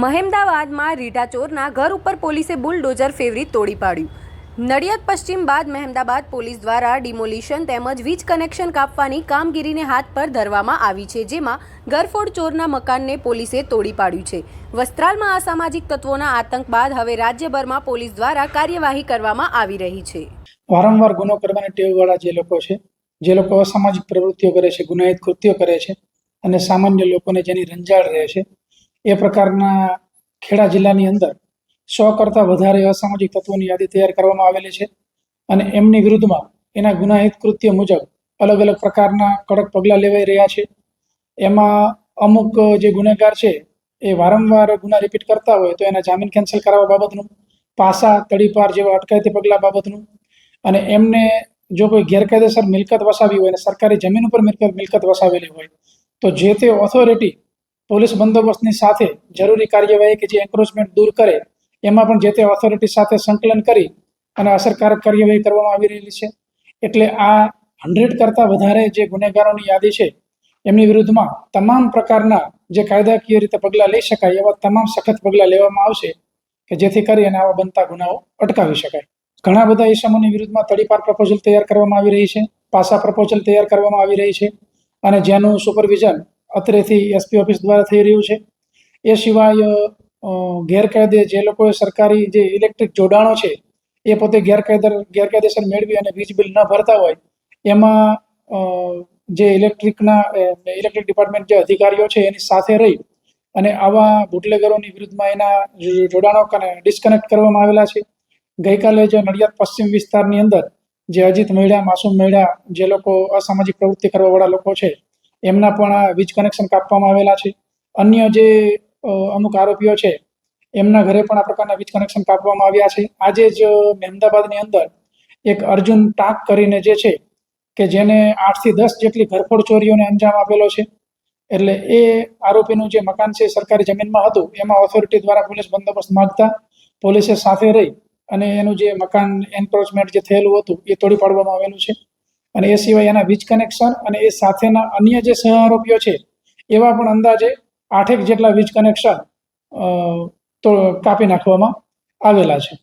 મહેમદાવાદમાં રીઢા ચોરના ઘર ઉપર પોલીસે બુલડોઝર ફેવરી તોડી પાડ્યું. નડિયાદ પશ્ચિમ બાદ મહેમદાબાદ પોલીસ દ્વારા ડિમોલિશન તેમજ વીજ કનેક્શન કાપવાની કામગીરીને હાથ પર ધરવામાં આવી છે, જેમાં ગરફોડ ચોરના મકાનને પોલીસે તોડી પાડ્યું છે. વસ્ત્રાલમાં અસામાજિક તત્વોના આતંક બાદ હવે રાજ્યભરમાં પોલીસ દ્વારા કાર્યવાહી કરવામાં આવી રહી છે. વારંવાર ગુનો કરવાની ટેવવાળા જે લોકો છે, જે લોકો અસામાજિક પ્રવૃત્તિઓ કરે છે, ગુનાહિત કૃત્યો કરે છે અને સામાન્ય લોકોને જેની રંજાડ રહે છે એ પ્રકારના ખેડા જિલ્લાની અંદર સો કરતાં વધારે અસામાજિક તત્વોની યાદી તૈયાર કરવામાં આવેલી છે અને એમની વિરુદ્ધમાં એના ગુનાહિત કૃત્ય મુજબ અલગ અલગ પ્રકારના કડક પગલાં લેવાઈ રહ્યા છે. એમાં અમુક જે ગુનેગાર છે એ વારંવાર ગુના રિપીટ કરતા હોય તો એના જામીન કેન્સલ કરાવવા બાબતનું, પાસા તડીપાર જેવા અટકાયતી પગલાં બાબતનું અને એમને જો કોઈ ગેરકાયદેસર મિલકત વસાવી હોય અને સરકારી જમીન ઉપર મિલકત મિલકત વસાવેલી હોય તો જે તે ઓથોરિટી પોલીસ બંદોબસ્તની સાથે જરૂરી કાર્યવાહી કે જે એન્ક્રોચમેન્ટ દૂર કરે, એમાં પણ જે તે ઓથોરિટી સાથે સંકલન કરી અને અસરકારક કાર્યવાહી કરવામાં આવી રહેલી છે. એટલે આ હંડ્રેડ કરતાં વધારે જે ગુનેગારોની યાદી છે, એમની વિરુદ્ધમાં તમામ પ્રકારના જે કાયદાકીય રીતે પગલાં લઈ શકાય એવા તમામ સખત પગલાં લેવામાં આવશે કે જેથી કરી અને આવા બનતા ગુનાઓ અટકાવી શકાય. ઘણા બધા ઇસમોની વિરુદ્ધમાં તડીપાર પ્રપોઝલ તૈયાર કરવામાં આવી રહી છે, પાસા પ્રપોઝલ તૈયાર કરવામાં આવી રહી છે અને જેનું સુપરવિઝન અત્રેથી એસપી ઓફિસ દ્વારા થઈ રહ્યું છે. એ સિવાય ગેરકાયદે જે લોકોએ સરકારી જે ઇલેક્ટ્રિક જોડાણો છે, એ પોતે ગેરકાયદર, ગેરકાયદેસર મેળવી અને વીજ બિલ ન ભરતા હોય, એમાં જે ઇલેક્ટ્રિકના ઇલેક્ટ્રિક ડિપાર્ટમેન્ટ જે અધિકારીઓ છે, એની સાથે રહી અને આવા બુટલેગરોની વિરુદ્ધમાં એના જોડાણો ડિસ્કનેક્ટ કરવામાં આવેલા છે. ગઈકાલે જે નડિયાદ પશ્ચિમ વિસ્તારની અંદર જે અજીત મહિડા માસૂમ મહિડા જે લોકો અસામાજિક પ્રવૃત્તિ કરવાવાળા લોકો છે એમના પણ વીજ કનેક્શન કાપવામાં આવેલા છે. અન્ય જે અમુક આરોપીઓ છે, એમના ઘરે પણ આ પ્રકારના વીજ કનેક્શન કાપવામાં આવ્યા છે. આજે જ મહેમદાબાદની અંદર એક અર્જુન ટાંક કરીને જે છે કે જેને આઠથી દસ જેટલી ઘરફોડ ચોરીઓને અંજામ આપેલો છે. એટલે એ આરોપીનું જે મકાન છે સરકારી જમીનમાં હતું, એમાં ઓથોરિટી દ્વારા પોલીસ બંદોબસ્ત માગતા પોલીસે સાથે રહી અને એનું જે મકાન એન્ક્રોચમેન્ટ જે થયેલું હતું, એ તોડી પાડવામાં આવેલું છે. અને એ સિવાય એના વીજ કનેક્શન અને એ સાથેના અન્ય જે સહ આરોપીઓ છે, એવા પણ અંદાજે આઠેક જેટલા વીજ કનેક્શન તો કાપી નાખવામાં આવેલા છે.